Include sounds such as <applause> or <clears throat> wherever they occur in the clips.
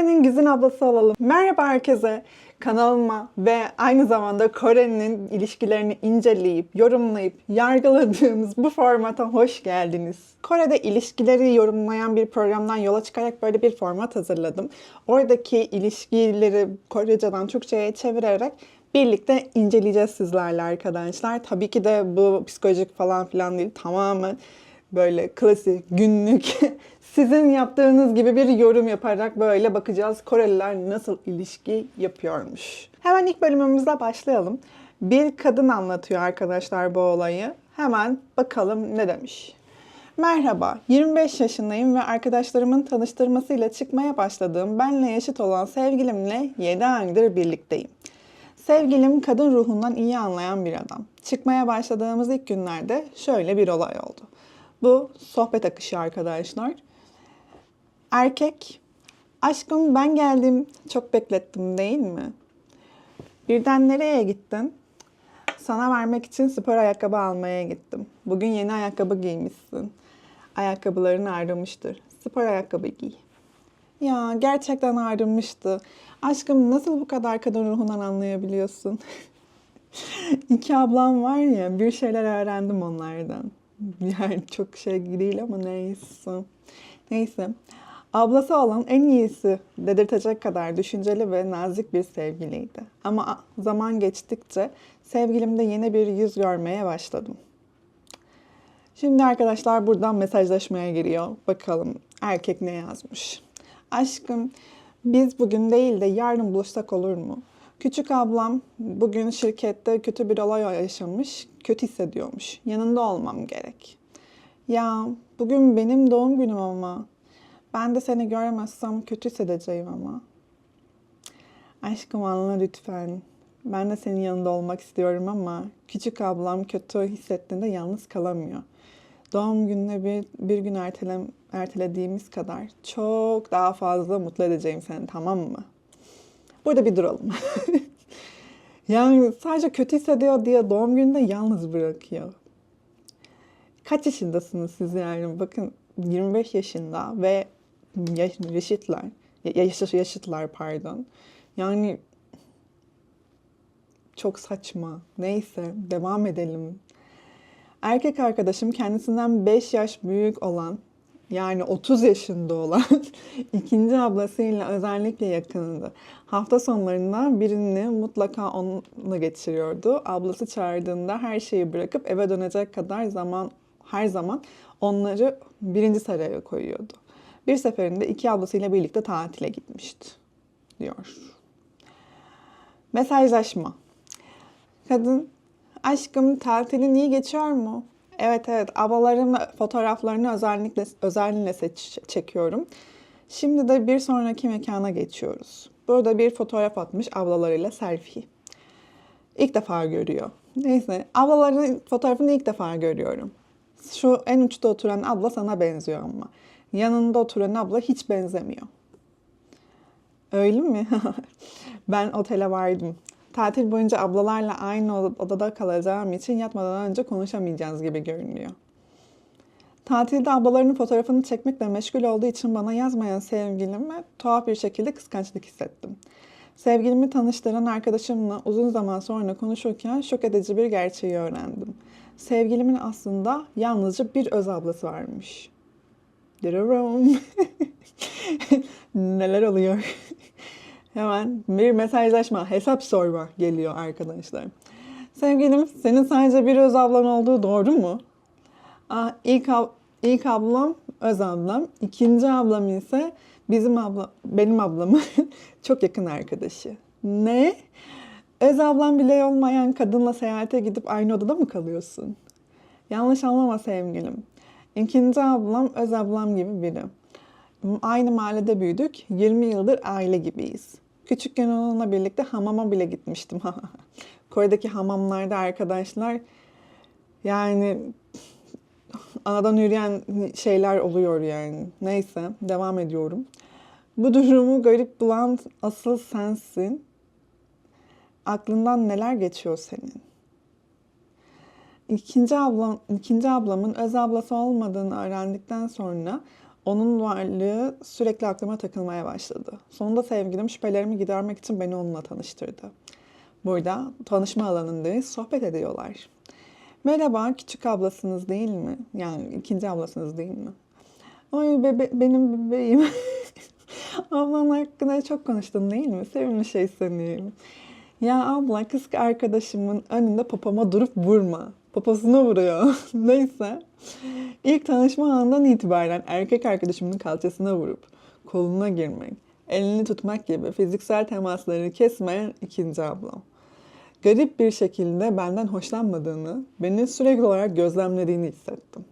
Kore'nin güzin ablası olalım. Merhaba herkese. Kanalıma ve aynı zamanda Kore'nin ilişkilerini inceleyip, yorumlayıp, yargıladığımız bu formata hoş geldiniz. Kore'de ilişkileri yorumlayan bir programdan yola çıkarak böyle bir format hazırladım. Oradaki ilişkileri Korece'den Türkçe'ye çevirerek birlikte inceleyeceğiz sizlerle arkadaşlar. Tabii ki de bu psikolojik falan filan değil. Tamamen böyle klasik, günlük, sizin yaptığınız gibi bir yorum yaparak böyle bakacağız Koreliler nasıl ilişki yapıyormuş. Hemen ilk bölümümüzle başlayalım. Bir kadın anlatıyor arkadaşlar bu olayı. Hemen bakalım ne demiş. Merhaba, 25 yaşındayım ve arkadaşlarımın tanıştırmasıyla çıkmaya başladığım benle yaşıt olan sevgilimle 7 aydır birlikteyim. Sevgilim kadın ruhundan iyi anlayan bir adam. Çıkmaya başladığımız ilk günlerde şöyle bir olay oldu. Bu sohbet akışı arkadaşlar. Erkek, aşkım ben geldim, çok beklettim değil mi? Birden nereye gittin? Sana vermek için spor ayakkabı almaya gittim. Bugün yeni ayakkabı giymişsin. Ayakkabıların ağrımıştır. Spor ayakkabı giy. Ya gerçekten ağrımıştı. Aşkım nasıl bu kadar kadın ruhundan anlayabiliyorsun? <laughs> İki ablam var ya bir şeyler öğrendim onlardan. Yani çok şey değil ama neyse. Neyse. Ablası olan en iyisi dedirtecek kadar düşünceli ve nazik bir sevgiliydi. Ama zaman geçtikçe sevgilimde yeni bir yüz görmeye başladım. Şimdi arkadaşlar buradan mesajlaşmaya giriyor. Bakalım erkek ne yazmış. Aşkım biz bugün değil de yarın buluşsak olur mu? Küçük ablam bugün şirkette kötü bir olay yaşamış, kötü hissediyormuş. Yanında olmam gerek. Ya bugün benim doğum günüm ama. Ben de seni göremezsem kötü hissedeceğim ama. Aşkım anla lütfen. Ben de senin yanında olmak istiyorum ama küçük ablam kötü hissettiğinde yalnız kalamıyor. Doğum gününe bir, bir gün ertele, ertelediğimiz kadar çok daha fazla mutlu edeceğim seni tamam mı? Burada bir duralım. <laughs> yani sadece kötü hissediyor diye doğum gününde yalnız bırakıyor. Kaç yaşındasınız siz yani? Bakın 25 yaşında ve yaşıtlar. Yaş, yaşıtlar pardon. Yani çok saçma. Neyse devam edelim. Erkek arkadaşım kendisinden 5 yaş büyük olan yani 30 yaşında olan <laughs> ikinci ablasıyla özellikle yakındı. Hafta sonlarında birini mutlaka onunla geçiriyordu. Ablası çağırdığında her şeyi bırakıp eve dönecek kadar zaman her zaman onları birinci sıraya koyuyordu. Bir seferinde iki ablasıyla birlikte tatile gitmişti diyor. Mesajlaşma. Kadın, aşkım tatilin iyi geçiyor mu? Evet evet ablaların fotoğraflarını özellikle özellikle seç, çekiyorum. Şimdi de bir sonraki mekana geçiyoruz. Burada bir fotoğraf atmış ablalarıyla selfie. İlk defa görüyor. Neyse ablaların fotoğrafını ilk defa görüyorum. Şu en uçta oturan abla sana benziyor ama. Yanında oturan abla hiç benzemiyor. Öyle mi? <laughs> ben otele vardım. Tatil boyunca ablalarla aynı odada kalacağım için yatmadan önce konuşamayacağız gibi görünüyor. Tatilde ablalarının fotoğrafını çekmekle meşgul olduğu için bana yazmayan sevgilime tuhaf bir şekilde kıskançlık hissettim. Sevgilimi tanıştıran arkadaşımla uzun zaman sonra konuşurken şok edici bir gerçeği öğrendim. Sevgilimin aslında yalnızca bir öz ablası varmış. <laughs> Neler oluyor? Hemen bir mesajlaşma, hesap sorma geliyor arkadaşlar. Sevgilim, senin sadece bir öz ablan olduğu doğru mu? Aa, ilk, ab ilk ablam öz ablam, ikinci ablam ise bizim abla, benim ablamın <laughs> çok yakın arkadaşı. Ne? Öz ablam bile olmayan kadınla seyahate gidip aynı odada mı kalıyorsun? Yanlış anlama sevgilim. İkinci ablam öz ablam gibi biri. Aynı mahallede büyüdük. 20 yıldır aile gibiyiz. Küçükken onunla birlikte hamama bile gitmiştim. <laughs> Kore'deki hamamlarda arkadaşlar yani anadan yürüyen şeyler oluyor yani. Neyse devam ediyorum. Bu durumu garip bulan asıl sensin. Aklından neler geçiyor senin? İkinci ablam, ikinci ablamın öz ablası olmadığını öğrendikten sonra Onun varlığı sürekli aklıma takılmaya başladı. Sonunda sevgilim şüphelerimi gidermek için beni onunla tanıştırdı. Burada tanışma alanındayız, sohbet ediyorlar. Merhaba, küçük ablasınız değil mi? Yani ikinci ablasınız değil mi? Ay bebe benim bebeğim. <laughs> Ablan hakkında çok konuştun değil mi? Sevimli şey sanayım. Ya abla kız arkadaşımın önünde popoma durup vurma. Poposuna vuruyor. <laughs> Neyse. İlk tanışma anından itibaren erkek arkadaşımın kalçasına vurup koluna girmek, elini tutmak gibi fiziksel temasları kesmeyen ikinci ablam. Garip bir şekilde benden hoşlanmadığını, beni sürekli olarak gözlemlediğini hissettim.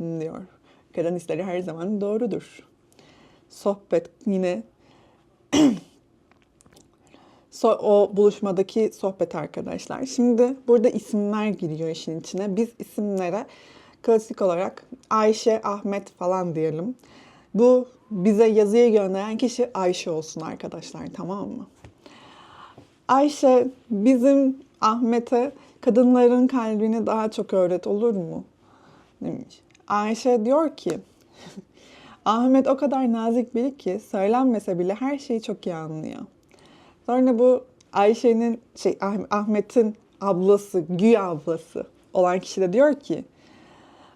Diyor. Kadın hisleri her zaman doğrudur. Sohbet yine <clears throat> So, o buluşmadaki sohbet arkadaşlar. Şimdi burada isimler giriyor işin içine. Biz isimlere klasik olarak Ayşe, Ahmet falan diyelim. Bu bize yazıyı gönderen kişi Ayşe olsun arkadaşlar tamam mı? Ayşe bizim Ahmet'e kadınların kalbini daha çok öğret olur mu? Demiş. Ayşe diyor ki <laughs> Ahmet o kadar nazik biri ki söylenmese bile her şeyi çok iyi anlıyor. Sonra bu Ayşe'nin şey Ah- Ahmet'in ablası, güya ablası olan kişi de diyor ki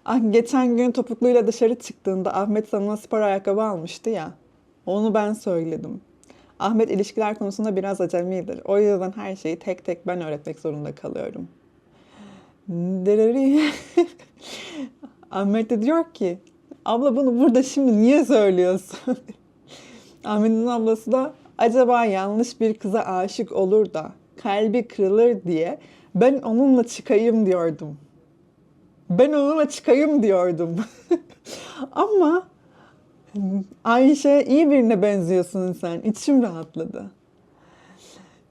Ah, geçen gün topukluyla dışarı çıktığında Ahmet sana spor ayakkabı almıştı ya. Onu ben söyledim. Ahmet ilişkiler konusunda biraz acemidir. O yüzden her şeyi tek tek ben öğretmek zorunda kalıyorum. Dereri. <laughs> Ahmet de diyor ki abla bunu burada şimdi niye söylüyorsun? <laughs> Ahmet'in ablası da acaba yanlış bir kıza aşık olur da kalbi kırılır diye ben onunla çıkayım diyordum. Ben onunla çıkayım diyordum. <laughs> Ama Ayşe iyi birine benziyorsun sen. İçim rahatladı.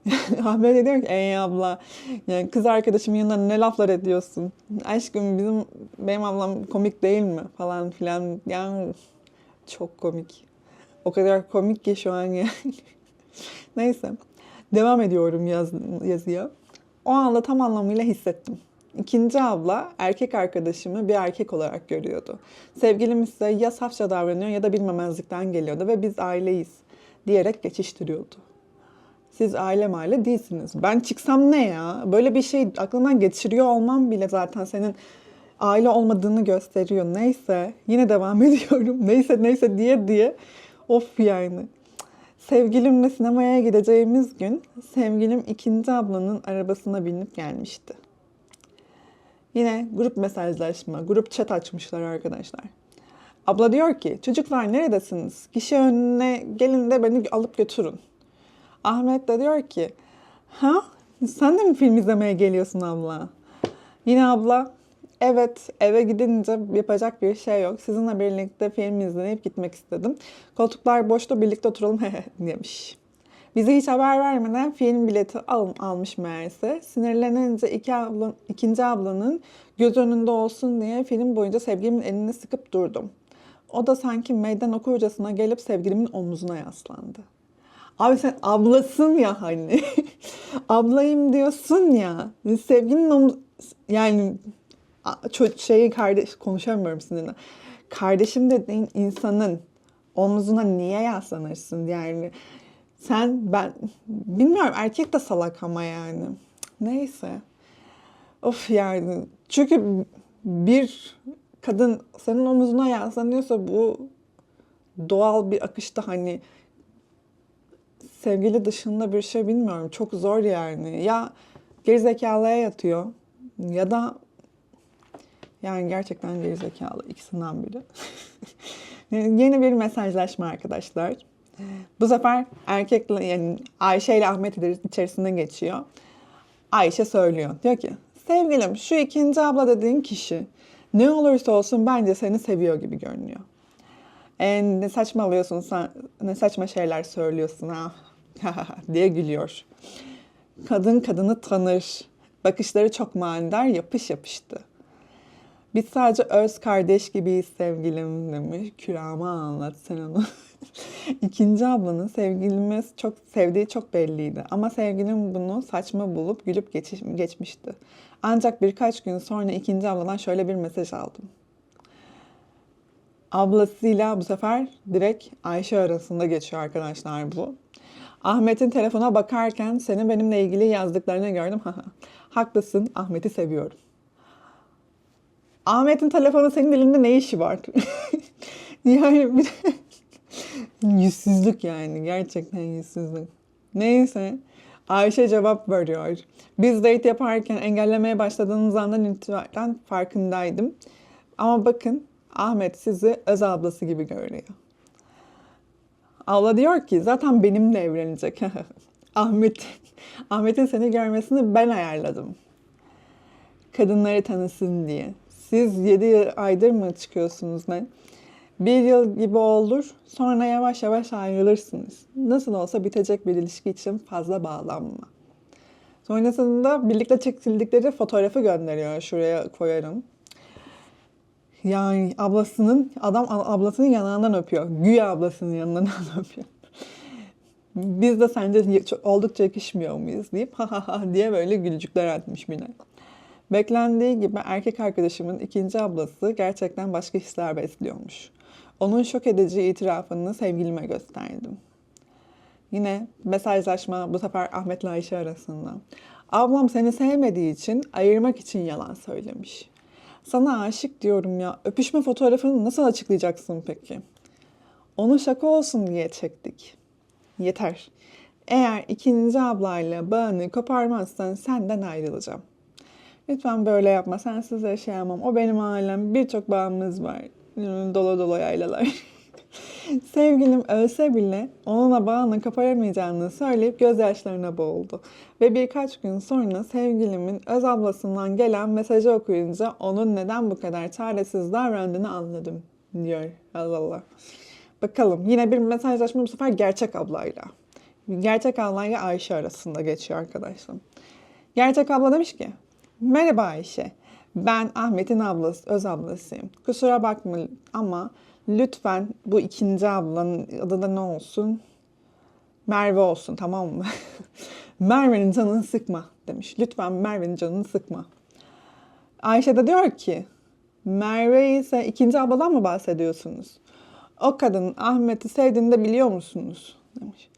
<laughs> Ahmet diyor ki ey abla yani kız arkadaşımın yanında ne laflar ediyorsun? Aşkım bizim benim ablam komik değil mi? Falan filan. Yani çok komik. O kadar komik ki şu an yani. <laughs> Neyse. Devam ediyorum yaz, yazıya. O anda tam anlamıyla hissettim. İkinci abla erkek arkadaşımı bir erkek olarak görüyordu. Sevgilim ise ya safça davranıyor ya da bilmemezlikten geliyordu ve biz aileyiz diyerek geçiştiriyordu. Siz aile maile değilsiniz. Ben çıksam ne ya? Böyle bir şey aklından geçiriyor olmam bile zaten senin aile olmadığını gösteriyor. Neyse yine devam <laughs> ediyorum. Neyse neyse diye diye. Of yani. Sevgilimle sinemaya gideceğimiz gün sevgilim ikinci ablanın arabasına binip gelmişti. Yine grup mesajlaşma, grup chat açmışlar arkadaşlar. Abla diyor ki çocuklar neredesiniz? Kişi önüne gelin de beni alıp götürün. Ahmet de diyor ki ha sen de mi film izlemeye geliyorsun abla? Yine abla evet eve gidince yapacak bir şey yok. Sizinle birlikte film izleyip gitmek istedim. Koltuklar boştu birlikte oturalım <laughs> demiş. Bize hiç haber vermeden film bileti al, almış meğerse. Sinirlenince iki abla, ikinci ablanın göz önünde olsun diye film boyunca sevgilimin elini sıkıp durdum. O da sanki meydan okurcasına gelip sevgilimin omuzuna yaslandı. Abi sen ablasın ya hani. <laughs> Ablayım diyorsun ya. Sevgilinin omuz... Yani şeyi kardeş konuşamıyorum sizinle. Kardeşim dediğin insanın omzuna niye yaslanırsın yani? Sen ben bilmiyorum erkek de salak ama yani. Neyse. Of yani. Çünkü bir kadın senin omuzuna yaslanıyorsa bu doğal bir akışta hani sevgili dışında bir şey bilmiyorum. Çok zor yani. Ya gerizekalıya yatıyor ya da yani gerçekten gerizekalı ikisinden biri. <laughs> Yeni bir mesajlaşma arkadaşlar. Bu sefer erkekle yani Ayşe ile Ahmet içerisinde geçiyor. Ayşe söylüyor. Diyor ki sevgilim şu ikinci abla dediğin kişi ne olursa olsun bence seni seviyor gibi görünüyor. E, ne saçmalıyorsun sen, ne saçma şeyler söylüyorsun ha <laughs> diye gülüyor. Kadın kadını tanır. Bakışları çok manidar yapış yapıştı. Biz sadece öz kardeş gibiyiz sevgilim demiş. Külahıma anlat sen onu. <laughs> İkinci ablanın sevgilimiz çok sevdiği çok belliydi. Ama sevgilim bunu saçma bulup gülüp geçiş, geçmişti. Ancak birkaç gün sonra ikinci abladan şöyle bir mesaj aldım. Ablasıyla bu sefer direkt Ayşe arasında geçiyor arkadaşlar bu. Ahmet'in telefona bakarken senin benimle ilgili yazdıklarını gördüm. <laughs> Haklısın Ahmet'i seviyorum. Ahmet'in telefonu senin elinde ne işi var? <laughs> yani bir de yüzsüzlük yani. Gerçekten yüzsüzlük. Neyse. Ayşe cevap veriyor. Biz date yaparken engellemeye başladığınız andan itibaren farkındaydım. Ama bakın Ahmet sizi öz ablası gibi görüyor. Abla diyor ki zaten benimle evlenecek. <laughs> Ahmet Ahmet'in seni görmesini ben ayarladım. Kadınları tanısın diye. Siz 7 aydır mı çıkıyorsunuz ne? Bir yıl gibi olur. Sonra yavaş yavaş ayrılırsınız. Nasıl olsa bitecek bir ilişki için fazla bağlanma. Sonrasında birlikte çekildikleri fotoğrafı gönderiyor. Şuraya koyarım. Yani ablasının, adam ablasının yanağından öpüyor. Güya ablasının yanından <laughs> öpüyor. Biz de sence oldukça yakışmıyor muyuz deyip ha ha ha diye böyle gülücükler atmış Mine. Beklendiği gibi erkek arkadaşımın ikinci ablası gerçekten başka hisler besliyormuş. Onun şok edici itirafını sevgilime gösterdim. Yine mesajlaşma bu sefer Ahmet'le Ayşe arasında. Ablam seni sevmediği için ayırmak için yalan söylemiş. Sana aşık diyorum ya. Öpüşme fotoğrafını nasıl açıklayacaksın peki? Onu şaka olsun diye çektik. Yeter. Eğer ikinci ablayla bağını koparmazsan senden ayrılacağım. Lütfen böyle yapma. Sensiz yaşayamam. O benim ailem. Birçok bağımız var. Dola dola yaylalar. <laughs> Sevgilim ölse bile onunla bağını koparamayacağını söyleyip gözyaşlarına boğuldu. Ve birkaç gün sonra sevgilimin öz ablasından gelen mesajı okuyunca onun neden bu kadar çaresiz davrandığını anladım diyor. Allah Allah. Bakalım yine bir mesajlaşma bu sefer gerçek ablayla. Gerçek ablayla Ayşe arasında geçiyor arkadaşlar. Gerçek abla demiş ki Merhaba Ayşe. Ben Ahmet'in ablası, öz ablasıyım. Kusura bakma ama lütfen bu ikinci ablanın adı da ne olsun? Merve olsun tamam mı? <laughs> Merve'nin canını sıkma demiş. Lütfen Merve'nin canını sıkma. Ayşe de diyor ki Merve ise ikinci abladan mı bahsediyorsunuz? O kadın Ahmet'i sevdiğini de biliyor musunuz? demiş.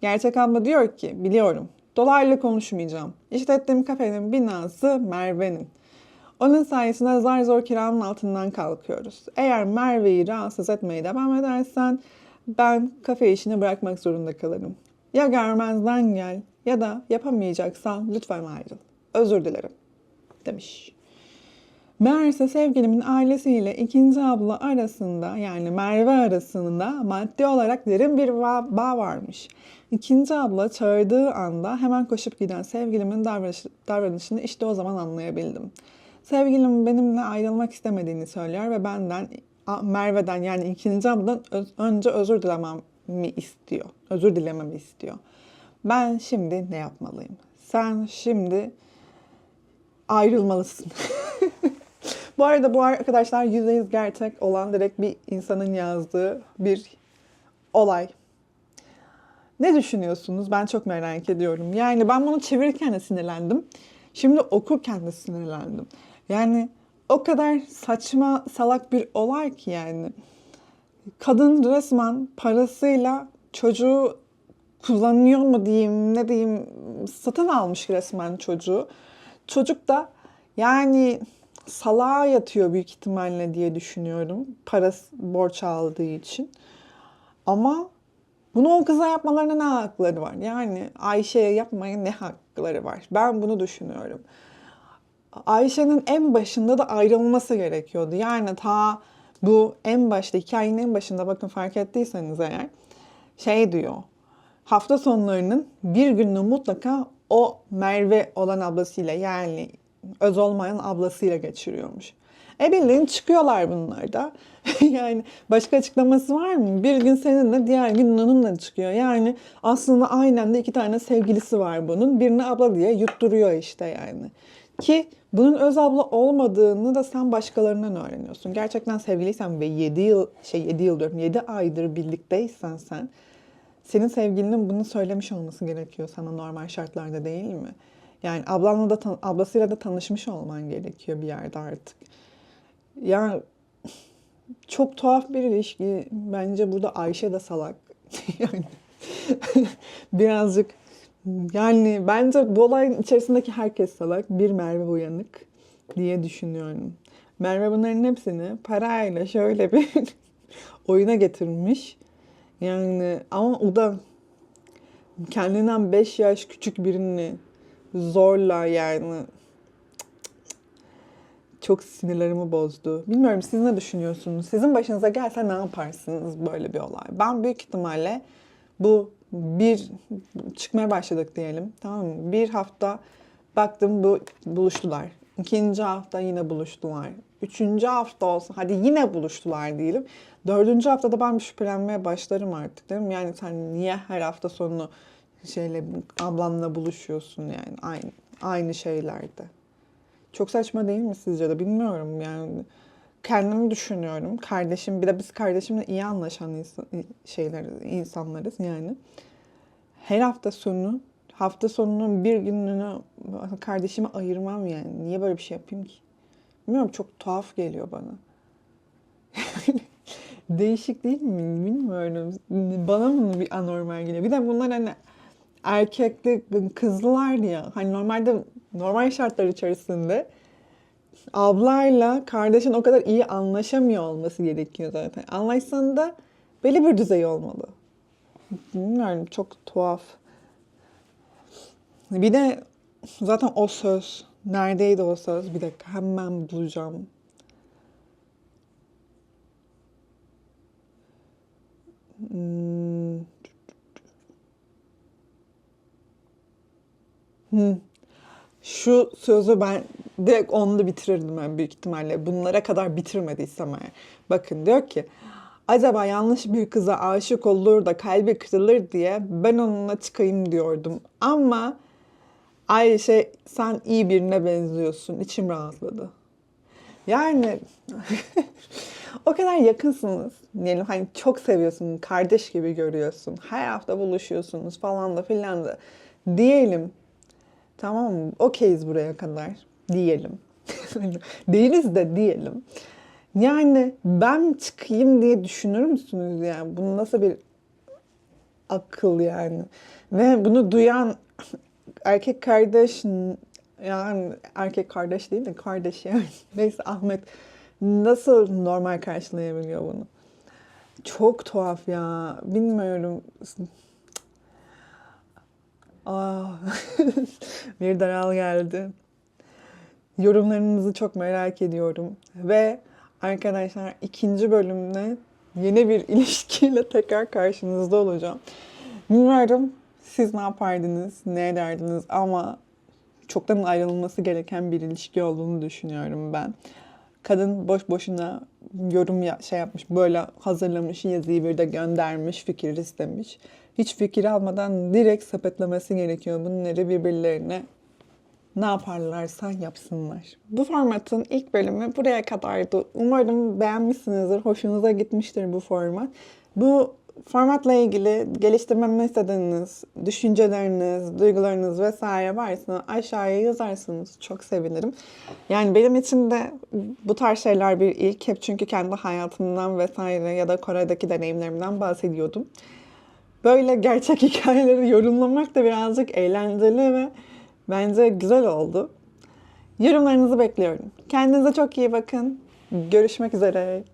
Gerçek abla diyor ki biliyorum. Dolaylı konuşmayacağım. İşlettiğim kafenin binası Merve'nin. Onun sayesinde zar zor kiranın altından kalkıyoruz. Eğer Merve'yi rahatsız etmeye devam edersen ben kafe işini bırakmak zorunda kalırım. Ya görmezden gel ya da yapamayacaksan lütfen ayrıl. Özür dilerim demiş. Meğerse sevgilimin ailesiyle ikinci abla arasında yani Merve arasında maddi olarak derin bir bağ varmış. İkinci abla çağırdığı anda hemen koşup giden sevgilimin davranış, davranışını işte o zaman anlayabildim. Sevgilim benimle ayrılmak istemediğini söylüyor ve benden Merve'den yani ikinci abladan önce özür dilememi istiyor. Özür dilememi istiyor. Ben şimdi ne yapmalıyım? Sen şimdi ayrılmalısın. <laughs> bu arada bu arkadaşlar %100 gerçek olan direkt bir insanın yazdığı bir olay. Ne düşünüyorsunuz? Ben çok merak ediyorum. Yani ben bunu çevirirken de sinirlendim. Şimdi okurken de sinirlendim. Yani o kadar saçma salak bir olay ki yani. Kadın resmen parasıyla çocuğu kullanıyor mu diyeyim ne diyeyim satın almış resmen çocuğu. Çocuk da yani salağa yatıyor büyük ihtimalle diye düşünüyorum. Parası borç aldığı için. Ama bunu o kıza yapmalarına ne hakları var? Yani Ayşe'ye yapmaya ne hakları var? Ben bunu düşünüyorum. Ayşe'nin en başında da ayrılması gerekiyordu. Yani ta bu en başta, hikayenin en başında bakın fark ettiyseniz eğer şey diyor. Hafta sonlarının bir gününü mutlaka o Merve olan ablasıyla yani öz olmayan ablasıyla geçiriyormuş. E bildiğin çıkıyorlar bunlar da. <laughs> yani başka açıklaması var mı? Bir gün seninle diğer gün onunla çıkıyor. Yani aslında aynen de iki tane sevgilisi var bunun. Birini abla diye yutturuyor işte yani. Ki bunun öz abla olmadığını da sen başkalarından öğreniyorsun. Gerçekten sevgiliysen ve 7 yıl, şey 7 yıl diyorum 7 aydır birlikteysen sen senin sevgilinin bunu söylemiş olması gerekiyor sana normal şartlarda değil mi? Yani ablanla da ablasıyla da tanışmış olman gerekiyor bir yerde artık. Ya Çok tuhaf bir ilişki. Bence burada Ayşe de salak. <laughs> yani birazcık yani bence bu olayın içerisindeki herkes salak. Bir Merve uyanık diye düşünüyorum. Merve bunların hepsini parayla şöyle bir <laughs> oyuna getirmiş. Yani ama o da kendinden 5 yaş küçük birini zorla yani çok sinirlerimi bozdu. Bilmiyorum siz ne düşünüyorsunuz? Sizin başınıza gelse ne yaparsınız böyle bir olay? Ben büyük ihtimalle bu bir çıkmaya başladık diyelim. Tamam mı? Bir hafta baktım bu buluştular. İkinci hafta yine buluştular. Üçüncü hafta olsa hadi yine buluştular diyelim. Dördüncü haftada ben bir şüphelenmeye başlarım artık derim. Yani sen niye her hafta sonu şeyle ablanla buluşuyorsun yani aynı aynı şeylerde. Çok saçma değil mi sizce de bilmiyorum yani. Kendimi düşünüyorum. Kardeşim bir de biz kardeşimle iyi anlaşan insan, şeyler insanlarız yani. Her hafta sonu hafta sonunun bir gününü kardeşime ayırmam yani. Niye böyle bir şey yapayım ki? Bilmiyorum çok tuhaf geliyor bana. <laughs> Değişik değil mi? Bilmiyorum. Bana mı bir anormal geliyor? Bir de bunlar hani erkekli kızlılar ya. Hani normalde normal şartlar içerisinde ablayla kardeşin o kadar iyi anlaşamıyor olması gerekiyor zaten. Anlaşsan da belli bir düzey olmalı. Bilmiyorum çok tuhaf. Bir de zaten o söz. Neredeydi o söz? Bir dakika hemen bulacağım. Hmm. Şu sözü ben direkt onu da bitirirdim ben büyük ihtimalle. Bunlara kadar bitirmediysem eğer. Bakın diyor ki acaba yanlış bir kıza aşık olur da kalbi kırılır diye ben onunla çıkayım diyordum. Ama Ayşe sen iyi birine benziyorsun. İçim rahatladı. Yani <laughs> o kadar yakınsınız. Diyelim hani çok seviyorsun, kardeş gibi görüyorsun. Her hafta buluşuyorsunuz falan da filan da. Diyelim Tamam mı? Okeyiz buraya kadar. Diyelim. <laughs> Değiliz de diyelim. Yani ben çıkayım diye düşünür müsünüz yani? Bu nasıl bir akıl yani? Ve bunu duyan <laughs> erkek kardeş yani erkek kardeş değil de kardeş yani. <laughs> Neyse Ahmet nasıl normal karşılayabiliyor bunu? Çok tuhaf ya. Bilmiyorum. Aa, <laughs> bir daral geldi. Yorumlarınızı çok merak ediyorum. Ve arkadaşlar ikinci bölümde yeni bir <laughs> ilişkiyle tekrar karşınızda olacağım. Bilmiyorum siz ne yapardınız, ne ederdiniz ama çoktan ayrılması gereken bir ilişki olduğunu düşünüyorum ben. Kadın boş boşuna yorum ya, şey yapmış, böyle hazırlamış yazıyı bir de göndermiş, fikir istemiş. Hiç fikir almadan direkt sepetlemesi gerekiyor bunları birbirlerine. Ne yaparlarsa yapsınlar. Bu formatın ilk bölümü buraya kadardı. Umarım beğenmişsinizdir, hoşunuza gitmiştir bu format. Bu formatla ilgili geliştirmemi istediğiniz düşünceleriniz, duygularınız vesaire varsa aşağıya yazarsınız. Çok sevinirim. Yani benim için de bu tarz şeyler bir ilk. Hep çünkü kendi hayatımdan vesaire ya da Kore'deki deneyimlerimden bahsediyordum. Böyle gerçek <laughs> hikayeleri yorumlamak da birazcık eğlenceli ve bence güzel oldu. Yorumlarınızı bekliyorum. Kendinize çok iyi bakın. Görüşmek üzere.